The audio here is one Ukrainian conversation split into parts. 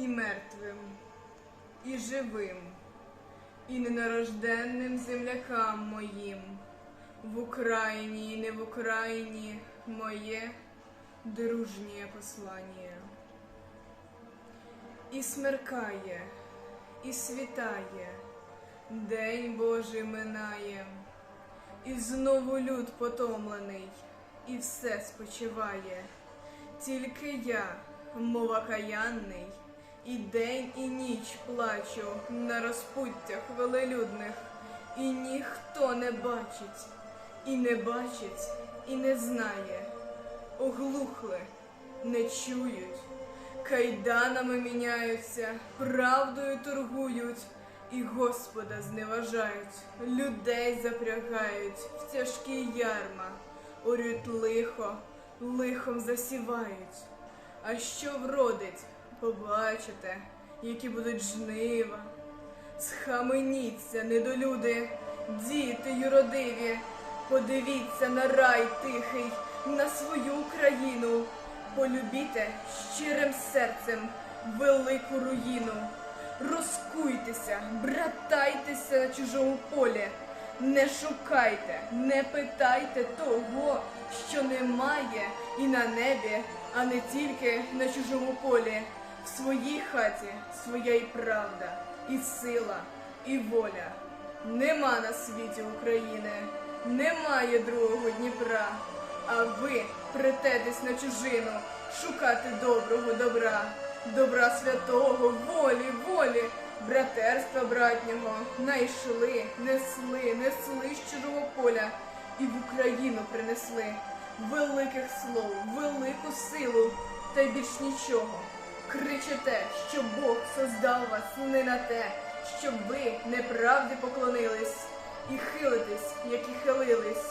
і мертвим, і живим, і ненарожденним землякам моїм, в Україні і не в Україні моє дружнє послання. І смеркає, і світає, День Божий минає, і знову люд потомлений, і все спочиває. Тільки я, мова каянний, і день, і ніч плачу на розпуттях велелюдних, і ніхто не бачить, і не бачить, і не знає. Оглухли, не чують, кайданами міняються, правдою торгують, і Господа зневажають, людей запрягають в тяжкі ярма, орють лихо, лихом засівають. А що вродить, побачите, які будуть жнива. Схаменіться, недолюди, діти юродиві, подивіться на рай тихий, на свою Україну, полюбіте щирим серцем велику руїну. Розкуйтеся, братайтеся на чужому полі, не шукайте, не питайте того, що немає і на небі, а не тільки на чужому полі. В своїй хаті своя і правда, і сила, і воля. Нема на світі України, немає другого Дніпра. А ви прететесь на чужину шукати доброго добра, добра святого, волі, волі, братерства братнього, найшли, несли, несли з чужого поля і в Україну принесли великих слов, велику силу, та й більш нічого. Кричите, що Бог создав вас не на те, щоб ви неправді поклонились, і хилитесь, як і хилились,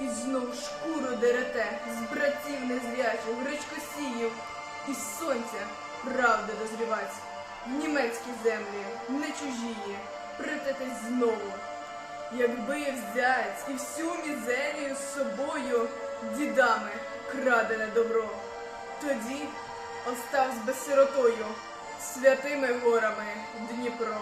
і знов шкуру дерете з братів незв'ячих, гречкосіїв, і сонця правди дозрівать. В німецькі землі, не чужії, притетесь знову. Якби взять і всю мізерію з собою дідами крадене добро, тоді оставсь без сиротою святими горами Дніпро.